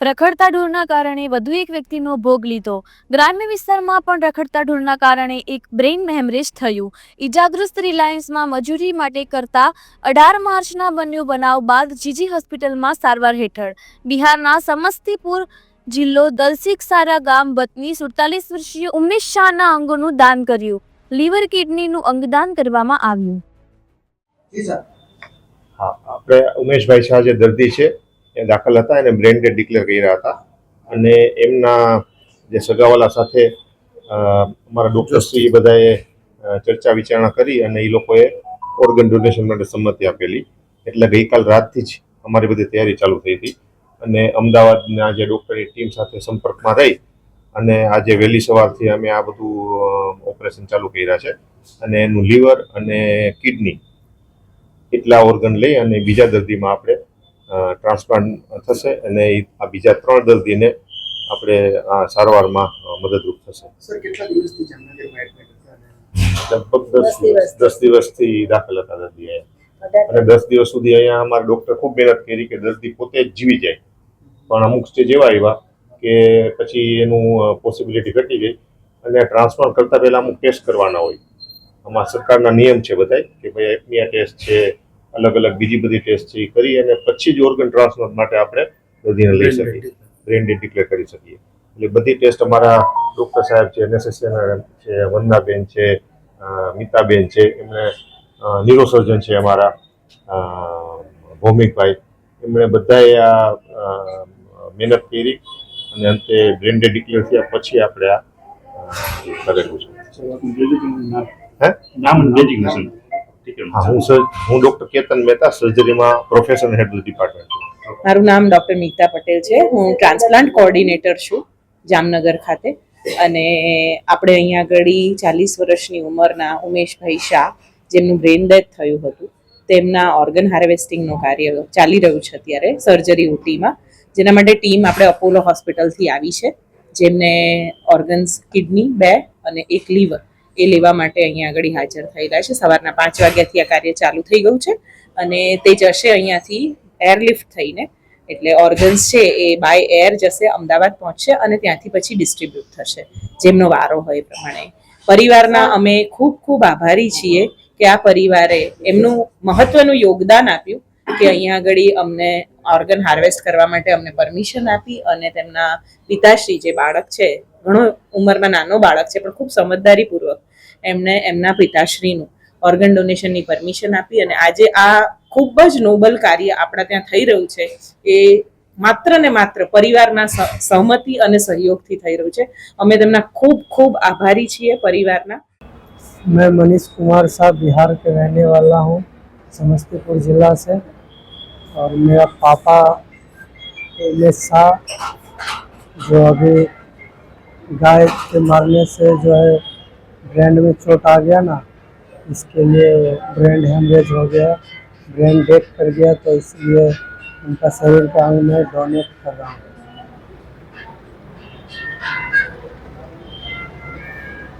રખડતા ઢોરના કારણે વધુ એક વ્યક્તિનો ભોગ લીધો. ગ્રામ્ય વિસ્તારમાં પણ રખડતા ઢોરના કારણે એક બ્રેઇન હેમરેજ થયું. ઇજાગ્રસ્ત રિલાયન્સમાં મજૂરી માટે કરતા અઢાર માર્ચના બન્યો બનાવ બાદ જીજી હોસ્પિટલમાં સારવાર હેઠળ. બિહારના સમસ્તીપુર જિલ્લો દલસિક સારા ગામ વતની સુડતાલીસ વર્ષીય ઉમેશ શાહના અંગોનું દાન કર્યું. લીવર કિડનીનું અંગદાન કરવામાં આવ્યું. હા આપણે ઉમેશભાઈ શાહ જે દર્દી છે એ દાખલ હતા એને બ્રેન ડેડ ડિક્લેર કર્યા હતા. અને એમના જે સગાવાલા સાથે અમારા અમારા એ બધાએ ચર્ચા વિચારણા કરી અને એ લોકોએ ઓર્ગન ડોનેશન માટે સંમતિ આપેલી. એટલે ગઈકાલ રાતથી જ અમારી બધી તૈયારી ચાલુ થઈ હતી. અને અમદાવાદના જે ડૉક્ટરની ટીમ સાથે સંપર્કમાં રહી અને આજે વહેલી સવારથી અમે આ બધું ઓપરેશન ચાલુ કર્યા છે. અને એનું લીવર અને કિડની એટલા ઓર્ગન લઈ અને બીજા દર્દીમાં આપણે ટ્રાન્સપ્લાન્ટ થશે અને આ બીજા ત્રણ દર્દીને આપણે આ સારવારમાં મદદરૂપ થશે. સર કેટલા દિવસથી લગભગ દસ દિવસ. દસ દિવસથી દાખલ હતા દર્દી અહીંયા. અને દસ દિવસ સુધી અહીંયા અમારા ડૉક્ટર ખૂબ મહેનત કરી કે દર્દી પોતે જ જીવી જાય. પણ અમુક સ્ટેજ એવા આવ્યા કે પછી એનું પોસિબિલિટી ઘટી ગઈ અને ટ્રાન્સપ્લાન્ટ કરતાં પહેલાં અમુક ટેસ્ટ કરવાના હોય. આમાં સરકારના નિયમ છે બધાય કે ભાઈ એપનિયા ટેસ્ટ છે અલગ અલગ બીજી બધી ટેસ્ટ છે એ કરી અને પછી જ ઓર્ગન ટ્રાન્સપ્લાન્ટ માટે આપણે દર્દીને લઈ શકીએ. બ્રેન ડેડ ડિક્લેર કરી શકીએ. એટલે બધી ટેસ્ટ અમારા ડૉક્ટર સાહેબ છે નેસેસિયન છે વંદનાબેન છે મિતાબેન છે એમને ન્યુરોસર્જન છે અમારા ભૌમિકભાઈ. એમણે બધાએ આ મહેનત કરી અને અંતે બ્રેન ડેડ ડિક્લેર થયા. પછી આપણે આ કરેલું છે નામ હે? નામ અને ડેઝિગ્નેશન હા હું સર હું ડૉક્ટર કેતન મહેતા સર્જરીમાં પ્રોફેશનલ હેડ ડિપાર્ટમેન્ટ છું મારું નામ ડૉક્ટર મીતા પટેલ છે. હું ટ્રાન્સપ્લાન્ટ કોઓર્ડિનેટર છું જામનગર ખાતે. અને આપણે અહીંયા આગળ ચાલીસ વર્ષની ઉંમરના ઉમેશભાઈ શાહ જેમનું બ્રેન ડેથ થયું હતું તેમના ઓર્ગન હાર્વેસ્ટિંગનું કાર્ય ચાલી રહ્યું છે અત્યારે સર્જરી ઓટીમાં જેના માટે ટીમ આપણે અપોલો હોસ્પિટલથી આવી છે જેમને ઓર્ગન્સ કિડની બે અને એક લીવર એ લેવા માટે અહીંયા આગળ હાજર થયેલા છે. સવારના પાંચ વાગ્યાથી આ કાર્ય ચાલુ થઈ ગયું છે અને તે જશે અહીંયાથી એરલિફ્ટ થઈને. એટલે ઓર્ગન્સ છે એ બાય એર જશે, અમદાવાદ પહોંચશે અને ત્યાંથી પછી ડિસ્ટ્રીબ્યુટ થશે. જેમનો વારો હોય એ પ્રમાણે. પરિવારના અમે ખૂબ ખૂબ આભારી છીએ કે આ પરિવારે એમનું મહત્વનું યોગદાન આપ્યું કે અહીંયા આગળ અમને ઓર્ગન હાર્વેસ્ટ કરવા માટે અમને પરમિશન આપી અને તેમના પિતાશ્રી જે બાળક છે ઘણો ઉંમરમાં નાનો બાળક છે પણ ખૂબ સમજદારીપૂર્વક એમને એમના પિતાશ્રીનું ઓર્ગન ડોનેશનની પરમિશન આપી અને આજે આ ખૂબ જ નોબલ કાર્ય આપણા ત્યાં થઈ રહ્યું છે એ માત્ર ને માત્ર પરિવારના સ- સહમતિ અને સહયોગથી થઈ રહ્યું છે અમે તેમના ખૂબ ખૂબ આભારી છીએ પરિવારના मैं मनीष कुमार शाह बिहार के रहने वाला हूँ समस्तीपुर ज़िला से और मेरा पापा उमेश शाह जो अभी गाय के मारने से जो है ब्रेंड में चोट आ गया ना, इसके लिए ब्रेंड हेमरेज हो गया। ब्रेंड डेड कर गया तो इसलिए उनका शरीर का अंग मैं डोनेट कर रहा हूँ।